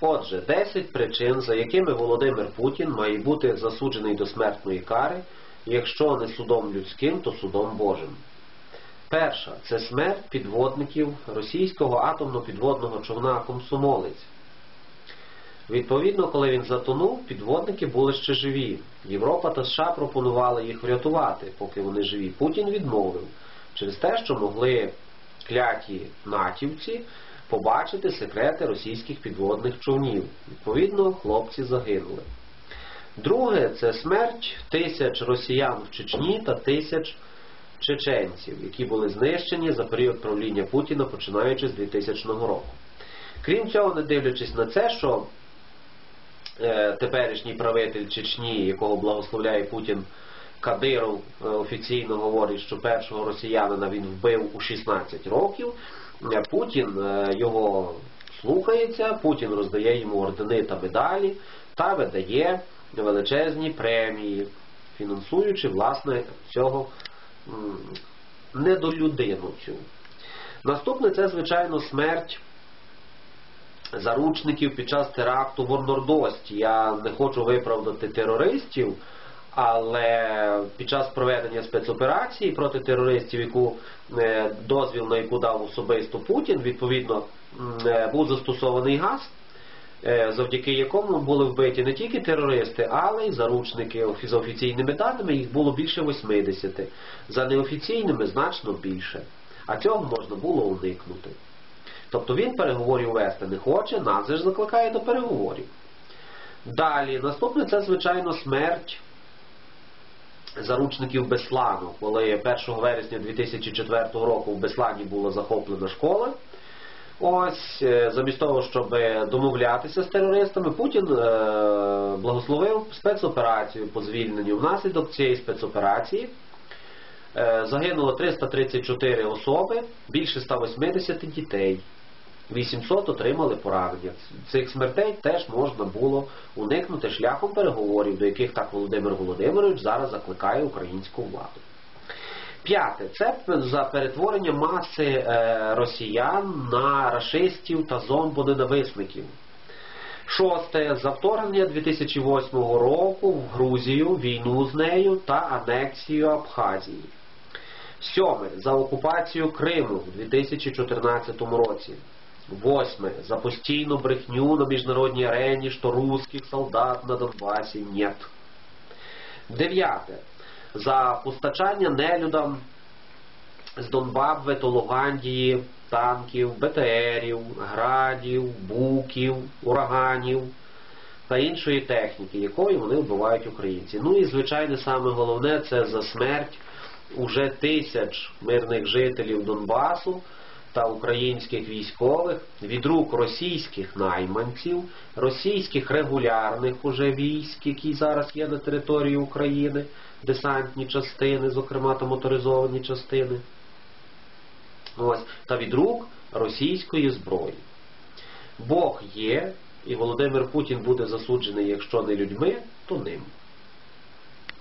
Отже, 10 причин, за якими Володимир Путін має бути засуджений до смертної кари, якщо не судом людським, то судом Божим. Перша це смерть підводників російського атомно-підводного човна Комсомолець. Відповідно, коли він затонув, підводники були ще живі. Європа та США пропонували їх врятувати, поки вони живі. Путін відмовив через те, що могли кляті натівці побачити секрети російських підводних човнів. Відповідно, хлопці загинули. Друге це смерть тисяч росіян в Чечні та тисяч чеченців, які були знищені за період правління Путіна, починаючи з 2000 року. Крім цього, не дивлячись на це, що е, теперішній правитель Чечні, якого благословляє Путін Кадиров, е, офіційно говорить, що першого росіянина він вбив у 16 років. Е, Путін е, його слухається, Путін роздає йому ордени та медалі та видає величезні премії, фінансуючи власне цього недолюдину цю. Наступне це, звичайно, смерть заручників під час теракту в Орнордості. Я не хочу виправдати терористів, але під час проведення спецоперації проти терористів, яку е, дозвіл на яку дав особисто Путін, відповідно е, був застосований газ. е, Завдяки якому були вбиті не тільки терористи, але й заручники. За офіційними даними їх було більше 80. За неофіційними значно більше. А цього можна було уникнути. Тобто він переговорів вести не хоче, нас же ж закликає до переговорів. Далі, наступне це, звичайно, смерть заручників Беслану, коли 1 вересня 2004 року в Беслані була захоплена школа. Ось, е, замість того, щоб домовлятися з терористами, Путін е, благословив спецоперацію по звільненню. Внаслідок цієї спецоперації е, загинуло 334 особи, більше 180 дітей. 800 отримали поранення. Цих смертей теж можна було уникнути шляхом переговорів, до яких так Володимир Володимирович зараз закликає українську владу. П'яте це за перетворення маси е, росіян на рашистів та зомбоненависників. Шосте за вторгнення 2008 року в Грузію, війну з нею та анексію Абхазії. Сьоме за окупацію Криму в 2014 році. Восьме за постійну брехню на міжнародній арені, що русських солдат на Донбасі нет. Дев'яте за постачання нелюдам з Донбабве та Лугандії танків, БТРів, градів, буків, ураганів та іншої техніки, якою вони вбивають українці. Ну і звичайно, саме головне це за смерть уже тисяч мирних жителів Донбасу та українських військових від рук російських найманців, російських регулярних уже військ, які зараз є на території України, десантні частини, зокрема та моторизовані частини. Ось, та від рук російської зброї. Бог є, і Володимир Путін буде засуджений, якщо не людьми, то ним.